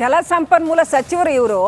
ಜಲಸಂಪನ್ಮೂಲ ಸಚಿವರು ಇವರು,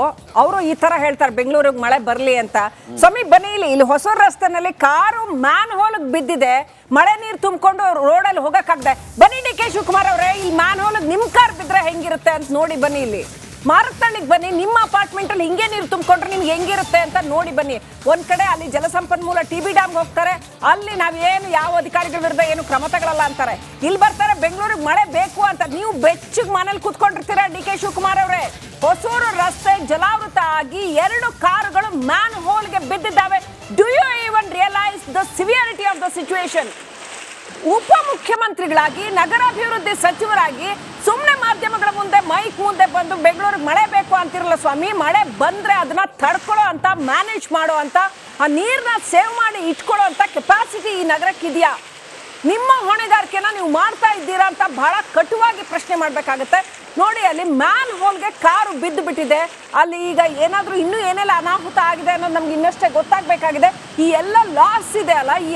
ಅವರು ಈ ತರ ಹೇಳ್ತಾರೆ, ಬೆಂಗಳೂರಿಗೆ ಮಳೆ ಬರಲಿ ಅಂತ. ಸ್ವಾಮಿ, ಬನ್ನಿ ಇಲ್ಲಿ ಇಲ್ಲಿ ಹೊಸ ರಸ್ತೆನಲ್ಲಿ ಕಾರು ಮ್ಯಾನ್ ಹೋಲ್ ಬಿದ್ದಿದೆ. ಮಳೆ ನೀರು ತುಂಬಿಕೊಂಡು ರೋಡಲ್ಲಿ ಹೋಗಕ್ಕಾಗದೆ. ಬನ್ನಿ ಡಿ ಕೆ ಶಿವಕುಮಾರ್ ಅವರೇ ಈ ಮ್ಯಾನ್ ಹೋಲ್ ನಿಮ್ ಕಾರ್ ಬಿದ್ರೆ ಹೆಂಗಿರುತ್ತೆ ಅಂತ ನೋಡಿ ಬನ್ನಿ ಇಲ್ಲಿ. ಮಾರತ್ತಳ್ಳಿಗೆ ಬನ್ನಿ, ನಿಮ್ಮ ಅಪಾರ್ಟ್ಮೆಂಟ್ ಅಲ್ಲಿ ಹಿಂಗೆ ನೀರು ತುಂಬಿಕೊಂಡ್ರೆ ನಿಮ್ಗೆ ಹೆಂಗಿರುತ್ತೆ ಅಂತ ನೋಡಿ ಬನ್ನಿ. ಒಂದ್ ಕಡೆ ಅಲ್ಲಿ ಜಲಸಂಪನ್ಮೂಲ ಟಿ ಬಿ ಡ್ಯಾಮ್ಗೆ ಹೋಗ್ತಾರೆ, ಅಲ್ಲಿ ನಾವೇನು ಯಾವ ಅಧಿಕಾರಿಗಳ ವಿರುದ್ಧ ಏನು ಕ್ರಮ ತಗೊಳ್ಳಲ್ಲ ಅಂತಾರೆ. ಇಲ್ಲಿ ಬರ್ತಾರೆ, ಬೆಂಗಳೂರಿಗೆ ಮಳೆ ಬೇಕು ಅಂತ ನೀವು ಬೆಚ್ಚಿಗೆ ಮನೇಲಿ ಕೂತ್ಕೊಂಡಿರ್ತೀರಾ ಡಿ ಕೆ ಶಿವಕುಮಾರ್ ಅವರೇ? ಹೊಸೂರು ರಸ್ತೆ ಜಲಾವೃತ ಆಗಿ ಎರಡು ಕಾರುಗಳು ಮ್ಯಾನ್ ಹೋಲ್ಗೆ ಬಿದ್ದಿದ್ದಾವೆ. Do you even realise the severity of the situation ಉಪಮುಖ್ಯಮಂತ್ರಿಗಳಾಗಿ, ನಗರಾಭಿವೃದ್ಧಿ ಸಚಿವರಾಗಿ ಸುಮ್ಮನೆ ಮಾಧ್ಯಮಗಳ ಮುಂದೆ, ಮೈಕ್ ಮುಂದೆ ಬಂದು ಬೆಂಗಳೂರಿಗೆ ಮಳೆ ಬೇಕು ಅಂತಿರಲ್ಲ ಸ್ವಾಮಿ, ಮಳೆ ಬಂದ್ರೆ ಅದನ್ನ ತಡ್ಕೊಳ್ಳೋ ಅಂತ ಮ್ಯಾನೇಜ್ ಮಾಡೋ ಅಂತ, ಆ ನೀರನ್ನ ಸೇವ್ ಮಾಡಿ ಇಟ್ಕೊಳ್ಳೋ ಅಂತ ಕೆಪಾಸಿಟಿ ಈ ನಗರಕ್ಕೆ ಇದೆಯಾ ನಿಮ್ಮ ಹೊಣೆಗಾರಿಕೆನ ನೀವು ಮಾಡ್ತಾ ಇದ್ದೀರಾ ಅಂತ ಬಹಳ ಕಟುವಾಗಿ ಪ್ರಶ್ನೆ ಮಾಡ್ಬೇಕಾಗತ್ತೆ. ನೋಡಿ, ಅಲ್ಲಿ ಮ್ಯಾನ್ ಹೋಲ್ಗೆ ಕಾರು ಬಿದ್ದು ಬಿಟ್ಟಿದೆ ಅಲ್ಲಿ ಈಗ ಏನಾದರೂ ಇನ್ನೂ ಏನೆಲ್ಲ ಅನಾಹುತ ಆಗಿದೆ ಅನ್ನೋದು ನಮ್ಗೆ ಇನ್ನಷ್ಟೇ ಗೊತ್ತಾಗಬೇಕಾಗಿದೆ. ಈ ಎಲ್ಲ ಲಾಸ್ ಇದೆ ಅಲ್ಲ, ಈ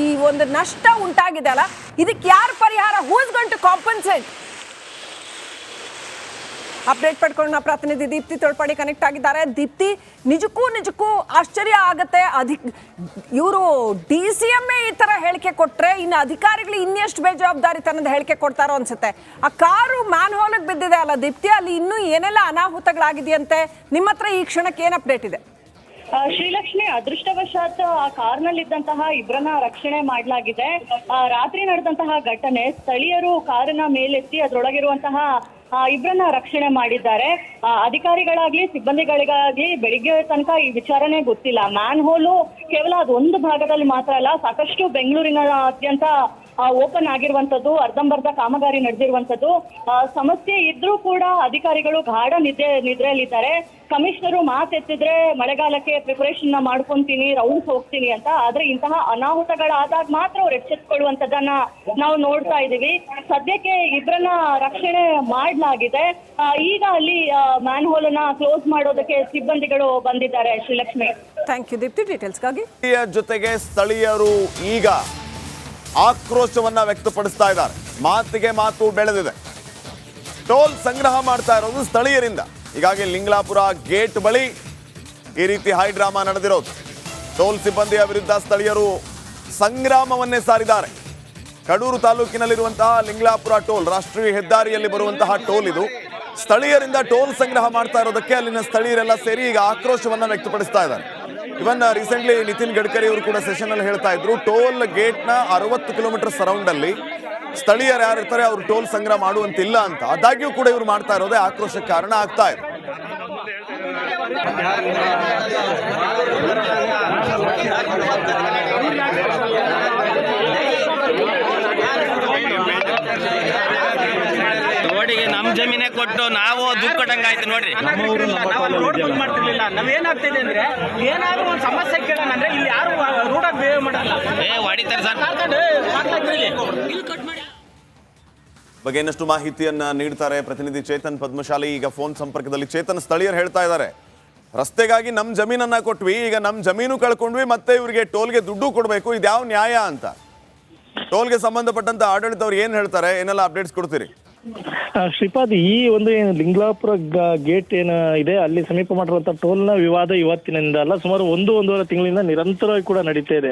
ಈ ಒಂದು ನಷ್ಟ ಉಂಟಾಗಿದೆ ಅಲ್ಲ, ಇದಕ್ಕೆ ಯಾರು ಪರಿಹಾರ? ಹೂಸ್ ಗಂಟು ಕಾಂಪನ್ಸೇಟ್ ಅಪ್ಡೇಟ್ ಪಡ್ಕೊಂಡು ನಾವು ಪ್ರತಿನಿಧಿ ದೀಪ್ತಿ ತೊಳ್ಪಾಡಿ ಕನೆಕ್ಟ್ ಆಗಿದ್ದಾರೆ. ದೀಪ್ತಿ, ನಿಜಕ್ಕೂ ನಿಜಕ್ಕೂ ಆಶ್ಚರ್ಯ ಆಗುತ್ತೆ. ಅಧಿಕ್, ಇವರು ಡಿ ಸಿ ಎಂ ಈ ತರ ಹೇಳಿಕೆ ಕೊಟ್ಟರೆ ಇನ್ನು ಅಧಿಕಾರಿಗಳು ಇನ್ನೆಷ್ಟು ಬೇಜವಾಬ್ದಾರಿತನದ ಹೇಳಿಕೆ ಕೊಡ್ತಾರೋ ಅನ್ಸುತ್ತೆ. ಆ ಕಾರು ಮ್ಯಾನ್ ಹೋಲಿಗೆ ಬಿದ್ದಿದೆ ಅಲ್ಲ ದೀಪ್ತಿ? ಅಲ್ಲಿ ಇನ್ನೂ ಏನೆಲ್ಲ ಅನಾಹುತಗಳಾಗಿದೆಯಂತೆ? ನಿಮ್ಮ ಹತ್ರ ಈ ಕ್ಷಣಕ್ಕೆ ಏನು ಅಪ್ಡೇಟ್ ಇದೆ? ಶ್ರೀಲಕ್ಷ್ಮಿ, ಅದೃಷ್ಟವಶಾತ್ ಆ ಕಾರ್ನಲ್ಲಿದ್ದಂತಹ ಇಬ್ಬರನ್ನ ರಕ್ಷಣೆ ಮಾಡಲಾಗಿದೆ. ರಾತ್ರಿ ನಡೆದಂತಹ ಘಟನೆ, ಸ್ಥಳೀಯರು ಕಾರನ್ನ ಮೇಲೆತ್ತಿ ಅದರೊಳಗಿರುವಂತಹ ಇಬ್ಬರನ್ನ ರಕ್ಷಣೆ ಮಾಡಿದ್ದಾರೆ. ಅಧಿಕಾರಿಗಳಾಗ್ಲಿ, ಸಿಬ್ಬಂದಿಗಳಿಗಾಗ್ಲಿ ಬೆಳಿಗ್ಗೆ ತನಕ ಈ ವಿಚಾರನೆ ಗೊತ್ತಿಲ್ಲ. ಮ್ಯಾನ್ ಹೋಲು ಕೇವಲ ಅದೊಂದು ಭಾಗದಲ್ಲಿ ಮಾತ್ರ ಅಲ್ಲ, ಸಾಕಷ್ಟು ಬೆಂಗಳೂರಿನಾದ್ಯಂತ ಓಪನ್ ಆಗಿರುವಂತದ್ದು ಅರ್ಧಂಬರ್ಧ ಕಾಮಗಾರಿ ನಡೆದಿರುವಂತದ್ದು ಆ, ಸಮಸ್ಯೆ ಇದ್ರೂ ಕೂಡ ಅಧಿಕಾರಿಗಳು ಗಾಢ ನಿದ್ರೆ ನಿದ್ರೆಯಲ್ಲಿದ್ದಾರೆ. ಕಮಿಷನರು ಮಾತೆತ್ತಿದ್ರೆ ಮಳೆಗಾಲಕ್ಕೆ ಪ್ರಿಪರೇಷನ್ ಮಾಡ್ಕೊಂತೀನಿ ರೌಂಡ್ಸ್ ಹೋಗ್ತೀನಿ ಅಂತ. ಆದ್ರೆ ಇಂತಹ ಅನಾಹುತಗಳಾದಾಗ ಮಾತ್ರ ಅವ್ರು ಎಚ್ಚೆತ್ಕೊಳ್ಳುವಂತದನ್ನ ನಾವು ನೋಡ್ತಾ ಇದೀವಿ ಸದ್ಯಕ್ಕೆ ಇಬ್ಬರನ್ನ ರಕ್ಷಣೆ ಮಾಡಲಾಗಿದೆ. ಈಗ ಅಲ್ಲಿ ಮ್ಯಾನ್ ಹೋಲ್ ಅನ್ನ ಕ್ಲೋಸ್ ಮಾಡೋದಕ್ಕೆ ಸಿಬ್ಬಂದಿಗಳು ಬಂದಿದ್ದಾರೆ ಶ್ರೀಲಕ್ಷ್ಮಿ. ಥ್ಯಾಂಕ್ ಯು ದೀಪ್ತಿ ಡೀಟೇಲ್ಸ್ಗಾಗಿ ಸ್ಥಳೀಯ ಜೊತೆಗೆ ಸ್ಥಳೀಯರು ಈಗ ಆಕ್ರೋಶವನ್ನ ವ್ಯಕ್ತಪಡಿಸ್ತಾ ಇದ್ದಾರೆ. ಮಾತಿಗೆ ಮಾತು ಬೆಳೆದಿದೆ. ಟೋಲ್ ಸಂಗ್ರಹ ಮಾಡ್ತಾ ಇರೋದು ಸ್ಥಳೀಯರಿಂದ. ಹೀಗಾಗಿ ಲಿಂಗ್ಲಾಪುರ ಗೇಟ್ ಬಳಿ ಈ ರೀತಿ ಹೈ ಡ್ರಾಮಾ ನಡೆದಿರೋದು. ಟೋಲ್ ಸಿಬ್ಬಂದಿಯ ವಿರುದ್ಧ ಸ್ಥಳೀಯರು ಸಂಗ್ರಾಮವನ್ನೇ ಸಾರಿದ್ದಾರೆ. ಕಡೂರು ತಾಲೂಕಿನಲ್ಲಿರುವಂತಹ ಲಿಂಗ್ಲಾಪುರ ಟೋಲ್, ರಾಷ್ಟ್ರೀಯ ಹೆದ್ದಾರಿಯಲ್ಲಿ ಬರುವಂತಹ ಟೋಲ್ ಇದು. ಸ್ಥಳೀಯರಿಂದ ಟೋಲ್ ಸಂಗ್ರಹ ಮಾಡ್ತಾ ಇರೋದಕ್ಕೆ ಅಲ್ಲಿನ ಸ್ಥಳೀಯರೆಲ್ಲ ಸೇರಿ ಈಗ ಆಕ್ರೋಶವನ್ನ ವ್ಯಕ್ತಪಡಿಸ್ತಾ ಇದ್ದಾರೆ. ಇವನ್ ರೀಸೆಂಟ್ಲಿ ನಿತಿನ್ ಗಡ್ಕರಿ ಅವರು ಕೂಡ ಸೆಷನ್ ಅಲ್ಲಿ ಹೇಳ್ತಾ ಇದ್ರು ಟೋಲ್ ಗೇಟ್ನ ಅರವತ್ತು ಕಿಲೋಮೀಟರ್ ಸರೌಂಡ್ ಅಲ್ಲಿ ಸ್ಥಳೀಯರು ಯಾರಿರ್ತಾರೆ ಅವರು ಟೋಲ್ ಸಂಗ್ರಹ ಮಾಡುವಂತಿಲ್ಲ ಅಂತ. ಆದಾಗ್ಯೂ ಕೂಡ ಇವರು ಮಾಡ್ತಾ ಇರೋದೇ ಆಕ್ರೋಶಕ್ಕೆ ಕಾರಣ ಆಗ್ತಾ ಇದೆ ರೋಡಿಗೆ ನಮ್ ಜಮೀನೇ ಕೊಟ್ಟು ನಾವು ದುಡ್ಡು ಕೊಟ್ಟಂಗ ಆಯ್ತು ನೋಡ್ರಿ ನಾವು ರೋಡ್ ಬಂದ್ ಮಾಡ್ತಿರ್ಲಿಲ್ಲ ನಾವ್ ಏನಾಗ್ತಿದೆ ಅಂದ್ರೆ ಏನಾದ್ರು ಒಂದು ಸಮಸ್ಯೆ ಕೇಳೋಣ ಅಂದ್ರೆ ಇಲ್ಲಿ ಯಾರು ರೋಡಾಗಿ ಬಿಹೇವ್ ಮಾಡಲ್ಲ ಏ ಹೊಡಿತಾರೆ ಸರ್. ಬಗ್ಗೆ ಇನ್ನಷ್ಟು ಮಾಹಿತಿಯನ್ನ ನೀಡ್ತಾರೆ ಪ್ರತಿನಿಧಿ ಚೇತನ್ ಪದ್ಮಶಾಲಿ ಈಗ ಫೋನ್ ಸಂಪರ್ಕದಲ್ಲಿ ಚೇತನ್ ಸ್ಥಳೀಯರು ಹೇಳ್ತಾ ಇದ್ದಾರೆ ರಸ್ತೆಗಾಗಿ ನಮ್ಮ ಜಮೀನನ್ನ ಕೊಟ್ವಿ ಈಗ ನಮ್ಮ ಜಮೀನು ಕಳ್ಕೊಂಡ್ವಿ ಮತ್ತೆ ಇವರಿಗೆ ಟೋಲ್ಗೆ ದುಡ್ಡು ಕೊಡಬೇಕು ಇದ್ಯಾವ ನ್ಯಾಯ ಅಂತ ಟೋಲ್ಗೆ ಸಂಬಂಧಪಟ್ಟಂತ ಆಡಳಿತವ್ರು ಏನ್ ಹೇಳ್ತಾರೆ ಏನೆಲ್ಲ ಅಪ್ಡೇಟ್ಸ್ ಕೊಡ್ತೀರಿ ಶ್ರೀಪಾದ್, ಈ ಒಂದು ಏನು ಲಿಂಗ್ಲಾಪುರ ಗೇಟ್ ಏನ ಇದೆ, ಅಲ್ಲಿ ಸಮೀಪ ಮಾಡಿರುವಂತ ಟೋಲ್ನ ವಿವಾದ ಇವತ್ತಿನಿಂದ ಅಲ್ಲ, ಸುಮಾರು ಒಂದು, ಒಂದೂವರೆ ತಿಂಗಳಿಂದ ನಿರಂತರವಾಗಿ ಕೂಡ ನಡೀತಾ ಇದೆ.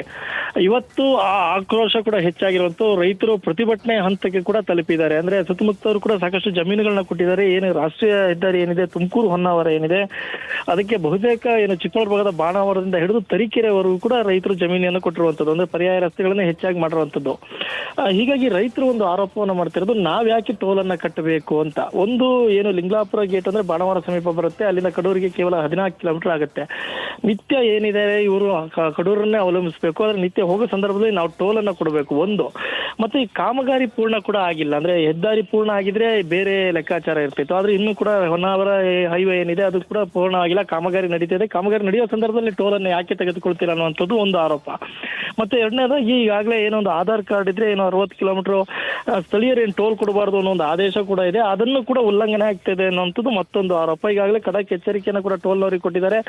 ಇವತ್ತು ಆ ಆಕ್ರೋಶ ಕೂಡ ಹೆಚ್ಚಾಗಿರುವಂತ ರೈತರು ಪ್ರತಿಭಟನೆ ಹಂತಕ್ಕೆ ಕೂಡ ತಲುಪಿದ್ದಾರೆ. ಅಂದ್ರೆ ಸುತ್ತಮುತ್ತವರು ಕೂಡ ಸಾಕಷ್ಟು ಜಮೀನುಗಳನ್ನ ಕೊಟ್ಟಿದ್ದಾರೆ. ಏನು ರಾಷ್ಟ್ರೀಯ ಹೆದ್ದಾರಿ ಏನಿದೆ, ತುಮಕೂರು ಹೊನ್ನಾವರ ಏನಿದೆ, ಅದಕ್ಕೆ ಬಹುತೇಕ ಏನು ಚಿಕ್ಕಮಗಳೂರು ಭಾಗದ ಬಾಣಾವರದಿಂದ ಹಿಡಿದು ತರೀಕೆರೆವರೆಗೂ ಕೂಡ ರೈತರು ಜಮೀನನ್ನು ಕೊಟ್ಟಿರುವಂತದ್ದು. ಅಂದ್ರೆ ಪರ್ಯಾಯ ರಸ್ತೆಗಳನ್ನ ಹೆಚ್ಚಾಗಿ ಮಾಡಿರುವಂತದ್ದು. ಹೀಗಾಗಿ ರೈತರು ಒಂದು ಆರೋಪವನ್ನು ಮಾಡ್ತಿರೋದು ನಾವ್ ಯಾಕೆ ಟೋಲ್ ಅನ್ನ ಕಟ್ಟಬೇಕು ಅಂತ. ಒಂದು ಏನು ಲಿಂಗ್ಲಾಪುರ ಗೇಟ್ ಅಂದ್ರೆ ಬಾಣವಾರ ಸಮೀಪ ಬರುತ್ತೆ, ಅಲ್ಲಿಂದ ಕಡೂರಿಗೆ ಕೇವಲ ಹದಿನಾಲ್ಕು ಕಿಲೋಮೀಟರ್ ಆಗುತ್ತೆ. ನಿತ್ಯ ಏನಿದೆ ಇವರು ಕಡೂರನ್ನೇ ಅವಲಂಬಿಸಬೇಕು, ಆದ್ರೆ ನಿತ್ಯ ಹೋಗೋ ಸಂದರ್ಭದಲ್ಲಿ ನಾವು ಟೋಲ್ ಅನ್ನ ಕೊಡಬೇಕು, ಒಂದು. ಮತ್ತೆ ಈ ಕಾಮಗಾರಿ ಪೂರ್ಣ ಕೂಡ ಆಗಿಲ್ಲ, ಅಂದ್ರೆ ಹೆದ್ದಾರಿ ಪೂರ್ಣ ಆಗಿದ್ರೆ ಬೇರೆ ಲೆಕ್ಕಾಚಾರ ಇರ್ತಿತ್ತು, ಆದ್ರೆ ಇನ್ನೂ ಕೂಡ ಹೊನ್ನಾವರ ಹೈವೇ ಏನಿದೆ ಅದು ಕೂಡ ಪೂರ್ಣ ಆಗಿಲ್ಲ ಕಾಮಗಾರಿ ನಡೀತಿದೆ ಕಾಮಗಾರಿ ನಡೆಯೋ ಸಂದರ್ಭದಲ್ಲಿ ಟೋಲ್ ಅನ್ನು ಯಾಕೆ ತೆಗೆದುಕೊಳ್ತೀರ ಅನ್ನುವಂಥದ್ದು ಒಂದು ಆರೋಪ. ಮತ್ತೆ ಎರಡನೇದಾಗಿ ಈಗಾಗಲೇ ಏನೋ ಒಂದು ಆಧಾರ್ ಕಾರ್ಡ್ ಇದ್ರೆ ಏನೋ ಅರವತ್ತು ಕಿಲೋಮೀಟರ್ ಸ್ಥಳೀಯರು ಏನು ಟೋಲ್ ಕೊಡಬಾರ್ದು ಅನ್ನೋ ಒಂದು ಆದೇಶ ಕೂಡ ಇದೆ. ಅದನ್ನು ಕೂಡ ಉಲ್ಲಂಘನೆ ಆಗ್ತಿದೆ ಅನ್ನೋಂಥದ್ದು ಮತ್ತೊಂದು ಆರೋಪ. ಈಗಾಗಲೇ ಖಡಕ್ ಎಚ್ಚರಿಕೆಯನ್ನು ಕೂಡ ಟೋಲ್ ಅವರಿಗೆ ಕೊಟ್ಟಿದ್ದಾರೆ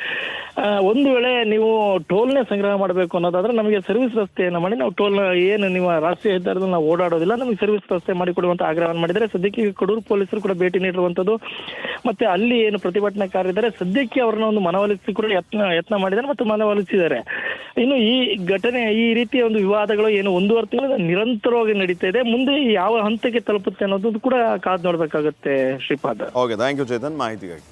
ಒಂದು ವೇಳೆ ನೀವು ಟೋಲ್ನೇ ಸಂಗ್ರಹ ಮಾಡಬೇಕು ಅನ್ನೋದಾದ್ರೆ ನಮಗೆ ಸರ್ವಿಸ್ ರಸ್ತೆಯನ್ನು ಮಾಡಿ, ನಾವು ಟೋಲ್ ಏನು ನಿಮ್ಮ ರಾಷ್ಟ್ರೀಯ ಹೆದ್ದಾರಿಯಲ್ಲಿ ನಾವು ಓಡಾಡೋದಿಲ್ಲ, ನಮಗೆ ಸರ್ವಿಸ್ ರಸ್ತೆ ಮಾಡಿಕೊಡುವಂತ ಆಗ್ರಹವನ್ನು ಮಾಡಿದರೆ ಸದ್ಯಕ್ಕೆ ಕಡೂರು ಪೊಲೀಸರು ಕೂಡ ಭೇಟಿ ನೀಡಿರುವಂಥದ್ದು. ಮತ್ತೆ ಅಲ್ಲಿ ಏನು ಪ್ರತಿಭಟನಾಕಾರರಿದ್ದಾರೆ ಸದ್ಯಕ್ಕೆ ಅವರನ್ನ ಒಂದು ಮನವೊಲಿಸಿ ಕೂಡ ಯತ್ನ ಯತ್ನ ಮಾಡಿದ್ದಾರೆ ಮತ್ತು ಮನವೊಲಿಸಿದ್ದಾರೆ. ಇನ್ನು ಈ ಘಟನೆ ರೀತಿಯ ಒಂದು ವಿವಾದಗಳು ಏನು ಒಂದೂವರೆ ತಿಂಗಳು ನಿರಂತರವಾಗಿ ನಡೀತಾ ಇದೆ. ಮುಂದೆ ಯಾವ ಹಂತಕ್ಕೆ ತಲುಪುತ್ತೆ ಅನ್ನೋದು ಕೂಡ ಕಾದ್ ನೋಡ್ಬೇಕಾಗುತ್ತೆ Shripad. Okay thank you Chetan. ಮಾಹಿತಿಗಾಗಿ.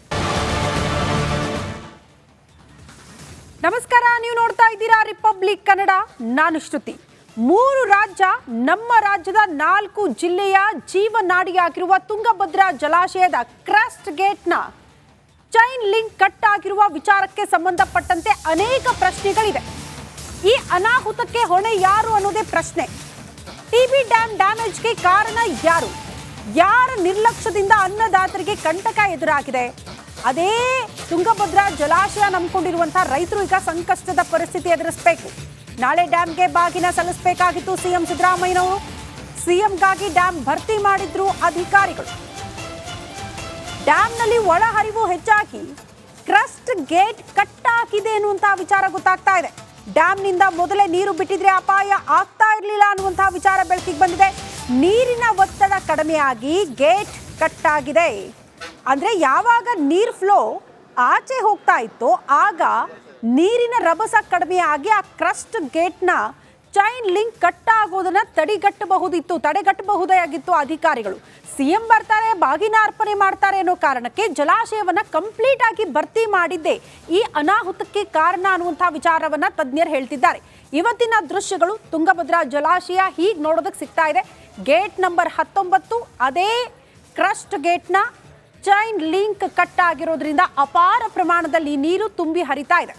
ನಮಸ್ಕಾರ ನೀವು ನೋಡ್ತಾ ಇದ್ದೀರಾ ರಿಪಬ್ಲಿಕ್ ಕನ್ನಡ. ನಾನು ಶ್ರುತಿ. ಮೂರು ರಾಜ್ಯ ನಮ್ಮ ರಾಜ್ಯದ ನಾಲ್ಕು ಜಿಲ್ಲೆಯ ಜೀವನಾಡಿಯಾಗಿರುವ ತುಂಗಭದ್ರಾ ಜಲಾಶಯದ ಕ್ರಸ್ಟ್ ಗೇಟ್ನ ಚೈನ್ ಲಿಂಕ್ ಕಟ್ ಆಗಿರುವ ವಿಚಾರಕ್ಕೆ ಸಂಬಂಧಪಟ್ಟಂತೆ ಅನೇಕ ಪ್ರಶ್ನೆಗಳಿದೆ ಈ ಅನಾಹುತಕ್ಕೆ ಹೊಣೆ ಯಾರು ಅನ್ನೋದೇ ಪ್ರಶ್ನೆ. ಟಿಬಿ ಡ್ಯಾಮ್ ಡ್ಯಾಮೇಜ್ಗೆ ಕಾರಣ ಯಾರು? ಯಾರ ನಿರ್ಲಕ್ಷ್ಯದಿಂದ ಅನ್ನದಾತರಿಗೆ ಕಂಟಕ ಎದುರಾಗಿದೆ? ಅದೇ ತುಂಗಭದ್ರಾ ಜಲಾಶಯ ನಂಬಿಕೊಂಡಿರುವಂತಹ ರೈತರು ಈಗ ಸಂಕಷ್ಟದ ಪರಿಸ್ಥಿತಿ ಎದುರಿಸಬೇಕು. ನಾಳೆ ಡ್ಯಾಮ್ಗೆ ಬಾಗಿನ ಸಲ್ಲಿಸಬೇಕಾಗಿತ್ತು ಸಿಎಂ ಸಿದ್ದರಾಮಯ್ಯನವರು. ಸಿಎಂಗಾಗಿ ಡ್ಯಾಮ್ ಭರ್ತಿ ಮಾಡಿದ್ರು ಅಧಿಕಾರಿಗಳು. ಡ್ಯಾಮ್ನಲ್ಲಿ ಒಳಹರಿವು ಹೆಚ್ಚಾಗಿ ಕ್ರಸ್ಟ್ ಗೇಟ್ ಕಟ್ಟಾಗಿದೆ ಅನ್ನುವಂತಹ ವಿಚಾರ ಗೊತ್ತಾಗ್ತಾ ಇದೆ. ಡ್ಯಾಮ್ನಿಂದ ಮೊದಲೇ ನೀರು ಬಿಟ್ಟಿದ್ರೆ ಅಪಾಯ ಆಗ್ತಾ ಇರಲಿಲ್ಲ ಅನ್ನುವಂತಹ ವಿಚಾರ ಬೆಳಕಿಗೆ ಬಂದಿದೆ. ನೀರಿನ ಒತ್ತಡ ಕಡಿಮೆಯಾಗಿ ಗೇಟ್ ಕಟ್ಟಾಗಿದೆ. ಅಂದ್ರೆ ಯಾವಾಗ ನೀರ್ ಫ್ಲೋ ಆಚೆ ಹೋಗ್ತಾ ಇತ್ತು ಆಗ ನೀರಿನ ರಭಸ ಕಡಿಮೆಯಾಗಿ ಆ ಕ್ರಸ್ಟ್ ಗೇಟ್ನ ಚೈನ್ ಲಿಂಕ್ ಕಟ್ ಆಗೋದನ್ನ ತಡೆಗಟ್ಟಬಹುದಿತ್ತು ತಡೆಗಟ್ಟಬಹುದಾಗಿತ್ತು ಅಧಿಕಾರಿಗಳು. ಸಿಎಂ ಬರ್ತಾರೆ, ಬಾಗಿನ ಅರ್ಪಣೆ ಮಾಡ್ತಾರೆ ಅನ್ನೋ ಕಾರಣಕ್ಕೆ ಜಲಾಶಯವನ್ನ ಕಂಪ್ಲೀಟ್ ಆಗಿ ಭರ್ತಿ ಮಾಡಿದ್ದೆ ಈ ಅನಾಹುತಕ್ಕೆ ಕಾರಣ ಅನ್ನುವಂತಹ ವಿಚಾರವನ್ನ ತಜ್ಞರು ಹೇಳ್ತಿದ್ದಾರೆ. ಇವತ್ತಿನ ದೃಶ್ಯಗಳು ತುಂಗಭದ್ರಾ ಜಲಾಶಯ ಹೀಗೆ ನೋಡೋದಕ್ಕೆ ಸಿಗ್ತಾ ಇದೆ. ಗೇಟ್ ನಂಬರ್ ಹತ್ತೊಂಬತ್ತು, ಅದೇ ಕ್ರಸ್ಟ್ ಗೇಟ್ನ ಚೈನ್ ಲಿಂಕ್ ಕಟ್ ಆಗಿರೋದ್ರಿಂದ ಅಪಾರ ಪ್ರಮಾಣದಲ್ಲಿ ನೀರು ತುಂಬಿ ಹರಿತಾ ಇದೆ.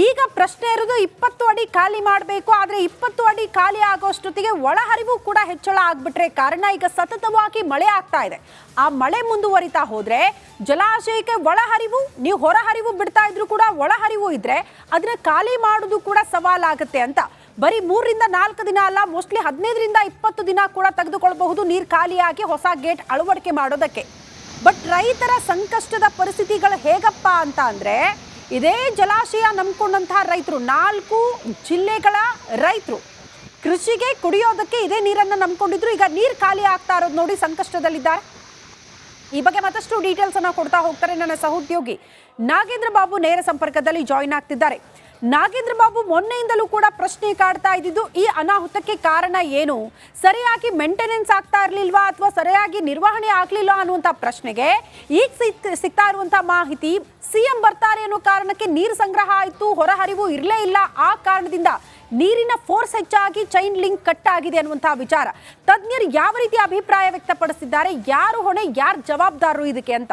ಈಗ ಪ್ರಶ್ನೆ ಇರೋದು ಇಪ್ಪತ್ತು ಅಡಿ ಖಾಲಿ ಮಾಡಬೇಕು, ಆದರೆ ಇಪ್ಪತ್ತು ಅಡಿ ಖಾಲಿ ಆಗೋಷ್ಟೊತ್ತಿಗೆ ಒಳಹರಿವು ಕೂಡ ಹೆಚ್ಚಳ ಆಗ್ಬಿಟ್ರೆ ಕಾರಣ ಈಗ ಸತತವಾಗಿ ಮಳೆ ಆಗ್ತಾ ಇದೆ. ಆ ಮಳೆ ಮುಂದುವರಿತಾ ಹೋದ್ರೆ ಜಲಾಶಯಕ್ಕೆ ಒಳಹರಿವು, ನೀವು ಹೊರಹರಿವು ಬಿಡ್ತಾ ಇದ್ರು ಕೂಡ ಒಳಹರಿವು ಇದ್ರೆ ಅದನ್ನ ಖಾಲಿ ಮಾಡೋದು ಕೂಡ ಸವಾಲಾಗುತ್ತೆ ಅಂತ. ಬರೀ ಮೂರರಿಂದ ನಾಲ್ಕು ದಿನ ಅಲ್ಲ ಮೋಸ್ಟ್ಲಿ ಹದಿನೈದರಿಂದ ಇಪ್ಪತ್ತು ದಿನ ಕೂಡ ತೆಗೆದುಕೊಳ್ಬಹುದು ನೀರು ಖಾಲಿಯಾಗಿ ಹೊಸ ಗೇಟ್ ಅಳವಡಿಕೆ ಮಾಡೋದಕ್ಕೆ. ಬಟ್ ರೈತರ ಸಂಕಷ್ಟದ ಪರಿಸ್ಥಿತಿಗಳು ಹೇಗಪ್ಪ ಅಂತ ಅಂದ್ರೆ ಇದೇ ಜಲಾಶಯ ನಂಬ್ಕೊಂಡಂತಹ ರೈತರು, ನಾಲ್ಕು ಜಿಲ್ಲೆಗಳ ರೈತರು ಕೃಷಿಗೆ ಕುಡಿಯೋದಕ್ಕೆ ಇದೇ ನೀರನ್ನು ನಂಬ್ಕೊಂಡಿದ್ರು. ಈಗ ನೀರು ಖಾಲಿ ಆಗ್ತಾ ಇರೋದು ನೋಡಿ ಸಂಕಷ್ಟದಲ್ಲಿದ್ದಾರೆ. ಈ ಬಗ್ಗೆ ಮತ್ತಷ್ಟು ಡೀಟೇಲ್ಸ್ ಅನ್ನ ಕೊಡ್ತಾ ಹೋಗ್ತಾರೆ ನನ್ನ ಸಹೋದ್ಯೋಗಿ ನಾಗೇಂದ್ರ ಬಾಬು ನೇರ ಸಂಪರ್ಕದಲ್ಲಿ ಜಾಯಿನ್ ಆಗ್ತಿದ್ದಾರೆ. ನಾಗೇಂದ್ರ ಬಾಬು ಮೊನ್ನೆಯಿಂದಲೂ ಕೂಡ ಪ್ರಶ್ನೆ ಕಾಡ್ತಾ ಇದ್ದಿದ್ದು, ಈ ಅನಾಹುತಕ್ಕೆ ಕಾರಣ ಏನು? ಸರಿಯಾಗಿ ಮೇಂಟೆನೆನ್ಸ್ ಆಗ್ತಾ ಇರಲಿಲ್ವಾ ಅಥವಾ ಸರಿಯಾಗಿ ನಿರ್ವಹಣೆ ಆಗ್ಲಿಲ್ಲ ಅನ್ನುವಂಥ ಪ್ರಶ್ನೆಗೆ ಈಗ ಸಿಗ್ತಾ ಇರುವಂಥ ಮಾಹಿತಿ, ಸಿಎಂ ಬರ್ತಾರೆ ಅನ್ನೋ ಕಾರಣಕ್ಕೆ ನೀರು ಸಂಗ್ರಹ ಆಯಿತು, ಹೊರಹರಿವು ಇರಲೇ ಇಲ್ಲ, ಆ ಕಾರಣದಿಂದ ನೀರಿನ ಫೋರ್ಸ್ ಹೆಚ್ಚಾಗಿ ಚೈನ್ ಲಿಂಕ್ ಕಟ್ ಆಗಿದೆ ಅನ್ನುವಂತಹ ವಿಚಾರ. ತಜ್ಞರು ಯಾವ ರೀತಿ ಅಭಿಪ್ರಾಯ ವ್ಯಕ್ತಪಡಿಸಿದ್ದಾರೆ? ಯಾರು ಹೊಣೆ, ಯಾರು ಜವಾಬ್ದಾರರು ಇದಕ್ಕೆ ಅಂತ?